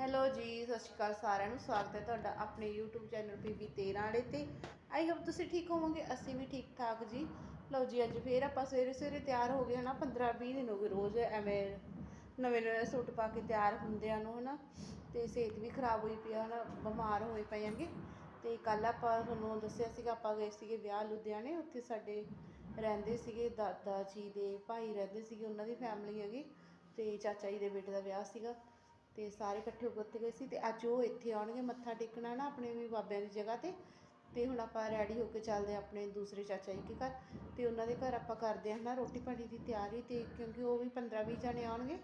Hello ਜੀ, ਸਤਿ ਸ਼੍ਰੀ ਅਕਾਲ ਸਾਰਿਆਂ ਨੂੰ। ਸਵਾਗਤ ਹੈ ਤੁਹਾਡਾ ਆਪਣੇ YouTube ਚੈਨਲ ਪੀਬੀ 13 ਵਾਲੇ ਤੇ। ਆਈ ਹੋਪ ਤੁਸੀਂ ਠੀਕ ਹੋਵੋਗੇ, ਅਸੀਂ ਵੀ ਠੀਕ ਠਾਕ ਜੀ। ਲਓ ਜੀ, ਅੱਜ ਫੇਰ ਆਪਾਂ ਸਵੇਰੇ ਸਵੇਰੇ ਤਿਆਰ ਹੋ ਗਏ ਹਨਾ 15 20 ਦਿਨ ਹੋ ਗਏ ਰੋਜ਼ ਐਵੇਂ ਨਵੇਂ ਨਵੇਂ ਸੂਟ ਪਾ ਕੇ ਤਿਆਰ ਹੁੰਦਿਆਂ ਨੂੰ ਹਨਾ, ਤੇ ਸਿਹਤ ਵੀ ਖਰਾਬ ਹੋਈ ਪਈ ਆ ਹਨਾ, ਬਿਮਾਰ ਹੋਏ ਪਏ ਆਂਗੇ ਤੇ ਕੱਲ ਆਪਾਂ ਤੁਹਾਨੂੰ ਦੱਸਿਆ ਸੀਗਾ, ਆਪਾਂ ਗਏ ਸੀਗੇ ਵਿਆਹ ਲੁਧਿਆਣੇ, ਉੱਥੇ ਸਾਡੇ ਰਹਿੰਦੇ ਸੀਗੇ ਦਾਦਾ ਜੀ ਦੇ ਭਾਈ ਰਹਿੰਦੇ ਸੀਗੇ, ਉਹਨਾਂ ਦੀ ਫੈਮਿਲੀ ਹੈਗੀ। ਤੇ ਚਾਚਾ ਜੀ ਦੇ ਬੇਟੇ ਦਾ ਵਿਆਹ ਸੀਗਾ। ਤੇ ਸਾਰੇ ਇਕੱਠੇ ਹੋ ਕੇ ਉੱਥੇ ਗਏ ਸੀ ਤੇ ਅੱਜ ਉਹ ਇੱਥੇ ਆਉਣਗੇ, ਮੱਥਾ ਟੇਕਣਾ ਨਾ ਆਪਣੇ ਵੀ ਬਾਬਿਆਂ ਦੀ ਜਗ੍ਹਾ ਤੇ। ਤੇ ਹੁਣ ਆਪਾਂ ਰੈਡੀ ਹੋ ਕੇ ਚੱਲਦੇ ਹਾਂ ਆਪਣੇ ਦੂਸਰੇ ਚਾਚਾ ਜੀ ਦੇ ਘਰ। ਤੇ ਉਹਨਾਂ ਦੇ ਘਰ ਆਪਾਂ ਕਰਦੇ ਹਾਂ ਨਾ ਰੋਟੀ ਪਾਣੀ ਦੀ ਤਿਆਰੀ ਤੇ ਕਿਉਂਕਿ ਉਹ ਵੀ 15 20 ਜਣੇ ਆਉਣਗੇ।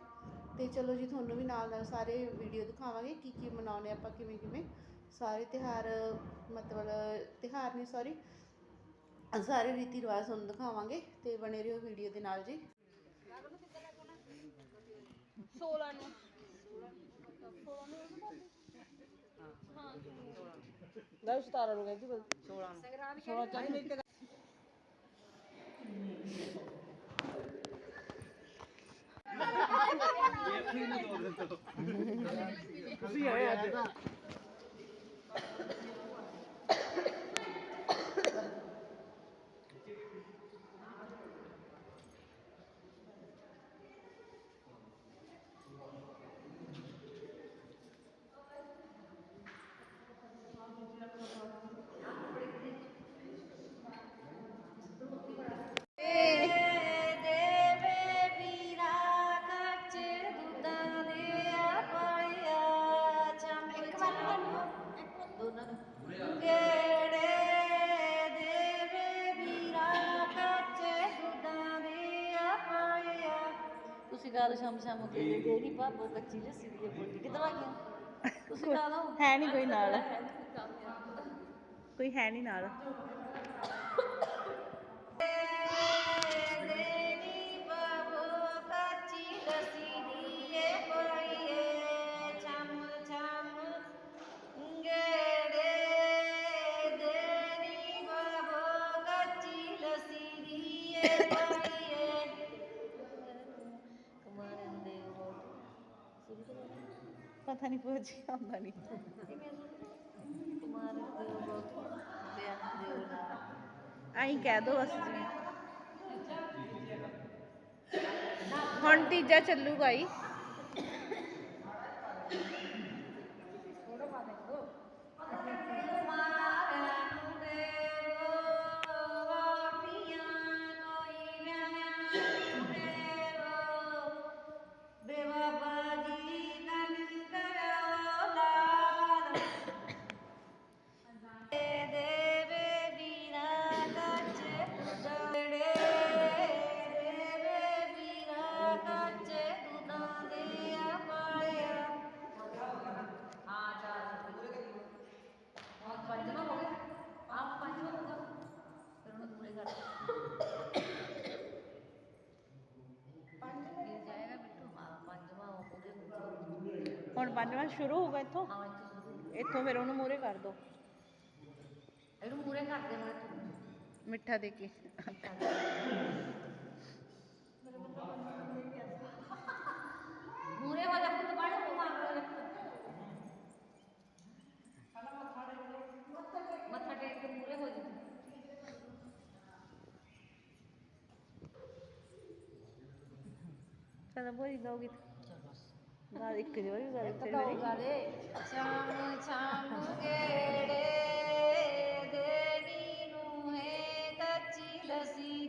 ਤੇ ਚਲੋ ਜੀ ਤੁਹਾਨੂੰ ਵੀ ਨਾਲ ਨਾਲ ਸਾਰੇ ਵੀਡੀਓ ਦਿਖਾਵਾਂਗੇ ਕੀ ਕੀ ਮਨਾਉਣੇ ਆਪਾਂ, ਕਿਵੇਂ ਕਿਵੇਂ। ਸਾਰੇ ਤਿਉਹਾਰ, ਮਤਲਬ ਤਿਉਹਾਰ ਨਹੀਂ ਸੌਰੀ ਸਾਰੇ ਰੀਤੀ ਰਿਵਾਜ ਤੁਹਾਨੂੰ ਦਿਖਾਵਾਂਗੇ ਤੇ ਬਣੇ ਰਹੋ ਵੀਡੀਓ ਦੇ ਨਾਲ ਜੀ। 16 ਨੂੰ। ਨਾ 17 ਨੂੰ ਕਹਿੰਦੀ ਬਲ 16 ਨੂੰ। 16 ਚੱਲ ਮੇਰੀ ਤੇ ਤੁਸੀਂ ਆਏ ਅੱਜ? ਤੁਸੀਂ ਲਓ ਸ਼ਾਮ ਸ਼ਾਮ ਕੇ ਤੇਰੀ ਬਾਬੋ ਕੱਚੀ ਲੱਸੀ ਦੀ ਬੋਲੀ ਕਿੱਧਰ ਆ ਗਿਆ ਤੁਸੀਂ ਗਾ ਲਓ। ਹੈ ਨਹੀਂ ਕੋਈ ਨਾਲ। ਕੋਈ ਹੈ ਨਹੀਂ ਨਾਲ। ਨਹੀਂ ਪੁੱਛ ਆਉਂਦਾ ਨਹੀਂ। ਆਈ ਕਹਿ ਦੋ ਅਸੀਂ ਜੀ ਹੁਣ ਤੀਜਾ ਚੱਲੂਗਾ ਹੀ 99 ਸ਼ੁਰੂ ਹੋਊਗਾ ਇੱਥੋਂ? ਹਾਂ ਇੱਥੋਂ ਸ਼ੁਰੂ ਹੋਊਗਾ। ਇੱਥੋਂ ਫਿਰ ਉਹਨੂੰ ਮੂਰੇ ਕਰ ਦੋ। ਇਹਨੂੰ ਮੂਰੇ ਕਰ ਦੇ ਹੁਣ ਤੂੰ। ਮਿੱਠਾ ਦੇ ਕੇ। ਮਿੱਠਾ ਦੇ। ਮੂਰੇ ਵਾਲਾ ਪੁੱਤ ਬਣ ਤੂੰ ਮਾਰ ਵਾਲੇ ਪੁੱਤ ਮੱਥਾ ਟੇਕ ਕੇ ਮੂਰੇ ਹੋ ਜੀ। ਚਲੋ ਬੋਲੀ ਦੋਗੀ ਨਾਲ ਇੱਕ ਜੋ ਵੀ ਗੱਲ ਤੇ ਕਹੂਗਾ ਦੇ ਸ਼ਾਮ ਸ਼ਾਮ ਗੇੜੇ ਦੇਣੀ ਨੂੰ ਹੈ ਕੱਚੀ ਲੱਸੀ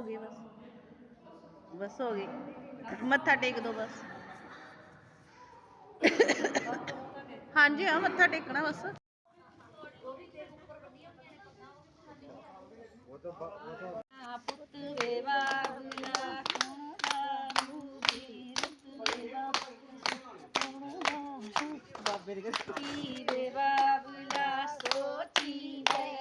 ਹੋ ਗਈ ਬਸ। ਬਸ ਹੋ ਗਈ। ਮੱਥਾ ਟੇਕ ਦੋ ਬਸ। ਹਾਂਜੀ ਹਾਂ ਮੱਥਾ ਟੇਕਣਾ ਬਸ। ਪੁੱਤ ਵੇ ਬਾਬਲਾ ਕੌਣ ਬਾਬੂ ਦੀ ਰਤ ਵੇ ਬਾਬੇ ਦੇ ਰੇ ਬਾਬਲਾ ਸੋਚੀ ਗਏ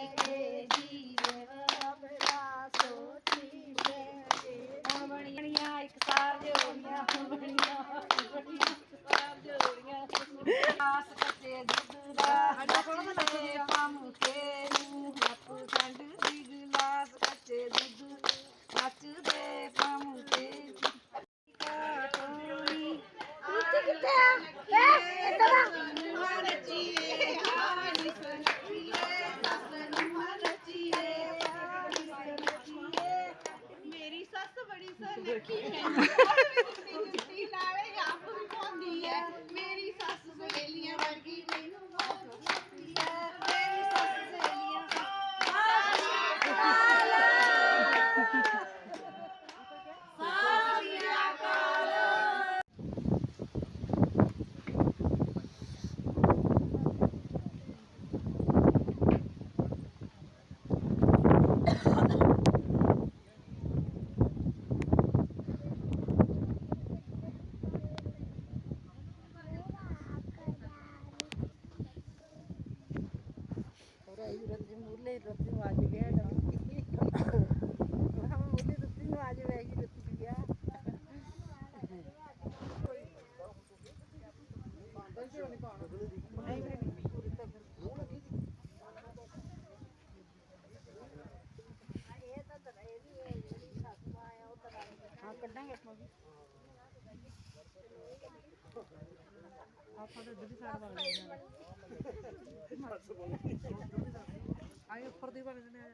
ਆਏ ਉੱਪਰ ਦੀ ਬਣ ਜਨੇ ਆ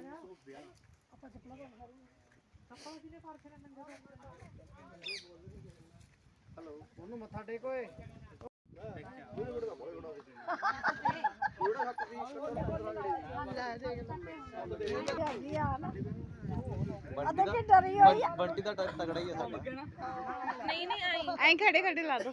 ਜਾ ਆਪਾਂ ਚੱਪਲਾਂ ਪਾ ਆਪਾਂ ਜਿਹਨੇ ਫੜ ਕੇ ਨੰਗੇ ਹਲੋ ਉਹਨੂੰ ਮੱਥਾ ਟੇਕ ਓਏ। ਬੰਟੀ ਦਾ ਟੱਕ ਤਗੜਾ ਹੀ ਆ ਸਾਡਾ। ਨਹੀਂ ਨਹੀਂ ਆਈ। ਐਂ ਖੜੇ ਖੜੇ ਲਾ ਦੋ।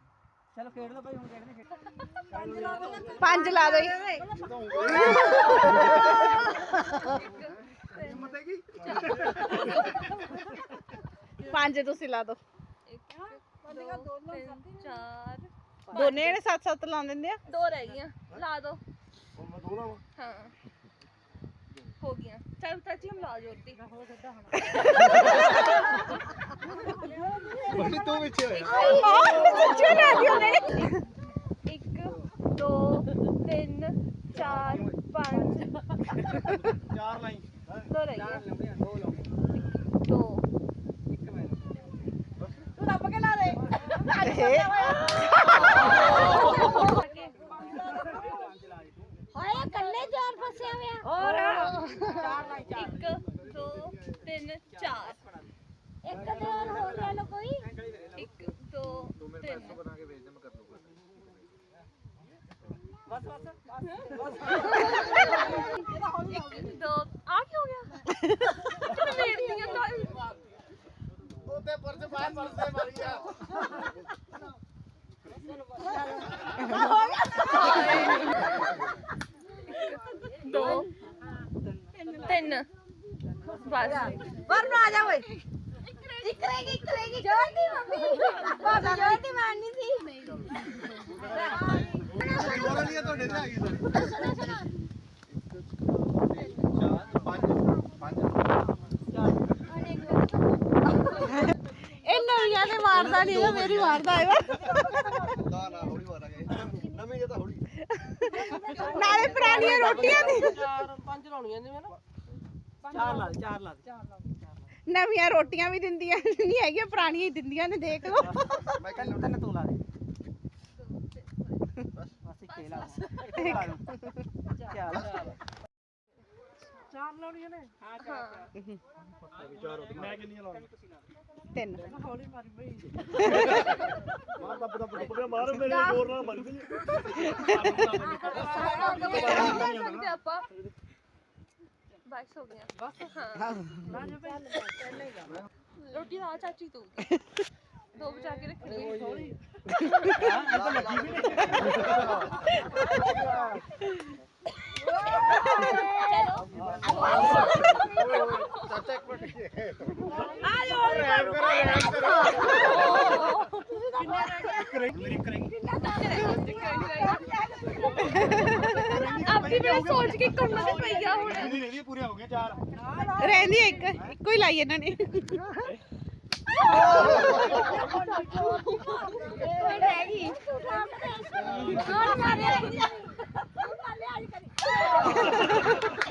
ਚਲੋ ਖੇਡ ਲਓ ਭਾਈ ਹੁਣ ਖੇਡਣੇ ਖੇਡ ਪੰਜ ਲਾ ਦੋ। ਪੰਜ ਤੁਸੀਂ ਲਾ ਦੋ। ਦੋਨੇ ਜਿਹੜੇ ਸੱਤ ਸੱਤ ਲਾ ਦਿੰਦੇ ਆ। ਦੋ ਰਹਿ ਗਈਆਂ। ਲਾ ਦੋ। ਹਾਂ। ਹਮ ਲਾ ਜੋਤੀ ਬੰਟੀ ਤੂੰ ਪਿੱਛੇ ਹੋਇਆ। ਸੱਚੀ ਲਾ ਦਿਓ ਨੇ ਇੱਕ ਦੋ ਤਿੰਨ ਚਾਰ ਪੰਜ। ਚਾਰ ਲਾਈਨ। ਦੋ ਰਹਿ ਗਈਆਂ ਦੋ ਲਾਉਣੇ ਦੋ। ਤੂੰ ਦੱਬ ਕੇ ਲਾ ਦੇ ਹਾਏ ਕੱਲੇ ਚਾਰ ਫਸਿਆ ਹੋਇਆ ਹੋਰ ਚਾਰ ਲਾਈ ਚਾਰ ਇੱਕ ਦੋ ਤਿੰਨ ਚਾਰ ਇੱਕ ਤੇ ਹੋਰ ਹੋ ਗਿਆ ਲੋ ਕੋਈ ਇੱਕ ਦੋ ਤਿੰਨ ਇੱਕ ਦੋ ਆ ਕੀ ਹੋ ਗਿਆ ਕਿਵੇਂ ਵੇੜਦੀ ਆ ਤਾਂ ਉੱਤੇ ਪਰਸ ਪਾਇਆ ਪਰਸ ਤੇ ਮਾਰੀ ਆ ਦੋ ਤਿੰਨ। ਬਸ। ਪਰ ਨੂੰ ਆ ਜਾ ਓਏ। ਇੱਕ ਰਹੇਗੀ ਇੱਕ ਰਹੇਗੀ ਜੋਰਦੀ ਮੰਮੀ। ਬਾਬਾ ਜੋਰਦੀ ਮਾਰਨੀ ਸੀ। ਬੋਲ ਲਿਆ ਤੁਹਾਡੇ ਤੇ ਆ ਗਈ ਸੁਣੋ ਸੁਣੋ ਇਹ ਨਵੀਆਂ ਨੇ ਮਾਰਦਾ ਨਹੀਂ ਇਹ ਮੇਰੀ ਮਾਰਦਾ ਹੈਗਾ। ਨਾ ਨਾ ਹੌਲੀ ਮਾਰਾਂਗੇ ਨਵੀਂ ਜੇ ਤਾਂ ਹੌਲੀ ਨਾਲੇ ਪੁਰਾਣੀਆਂ ਰੋਟੀਆਂ ਦੀ। ਚਾਰ ਪੰਜ ਲਾਉਣੀਆਂ ਨੇ ਮੈਂ ਨਾ। ਚਾਰ ਲਾ ਦੇ, ਚਾਰ ਲਾ ਦੇ। ਨਵੀਆਂ ਰੋਟੀਆਂ ਵੀ ਦਿੰਦੀਆਂ ਨਹੀਂ ਹੈਗੀਆਂ ਪੁਰਾਣੀਆਂ ਹੀ ਦਿੰਦੀਆਂ ਨੇ ਦੇਖ ਲਓ। ਮੈਂ ਕਿਹਾ ਤੈਨੂੰ ਤੂੰ ਲਾ ਦੇ। ਬਸ ਇੱਕ ਹੀ ਲਾ ਇੱਕ ਲਾ ਦੂੰ। ਚੱਲ ਚਾਰ ਲਾਉਣੀਆਂ ਨੇ? ਹਾਂ ਚਾਰ ਮੈਂ ਕਿੰਨੀਆਂ ਲਾਉਣੀਆਂ? ਤਿੰਨ। ਹੌਲੀ ਮਾਰੀ ਬਈ। ਮਾਰ ਦੱਬ ਦੱਬ ਦੱਬ ਮਾਰ ਮੇਰੇ ਜ਼ੋਰ ਨਾਲ ਮਾਰੀ ਬਈ। ਸਕਦੇ ਆਪਾਂ। ਬਸ ਹੋ ਗਿਆ ਬਸ। ਹਾਂ। ਰੋਟੀ ਦਾ ਚਾਚੀ ਤੂੰ। ਦੋ ਬਚਾ ਕੇ ਰੱਖਣੀ ਹਾਂ ਇਹ ਤਾਂ ਲੱਗੀ ਵੀ ਨਹੀਂ ਚਾਚਾ ਇੱਕ ਮਿੰਟ ਕਿ ਮੈਂ ਸੋਚ ਕੇ ਕੰਨਾਂ ਤੇ ਪਈ ਆ ਹੁਣ। ਇਹਦੀ ਇਹਦੀ ਪੂਰੀਆਂ ਹੋ ਗਈਆਂ ਚਾਰ। ਰਹਿੰਦੀ ਇੱਕ ਇੱਕੋ ਹੀ ਲਾਈ ਇਹਨਾਂ ਨੇ। ਰਹਿ ਗਈ। ਹਾਂ ਜਾ ਰਹੀ ਹਾਂ ਲੈ ਅੱਜ ਕਰੀ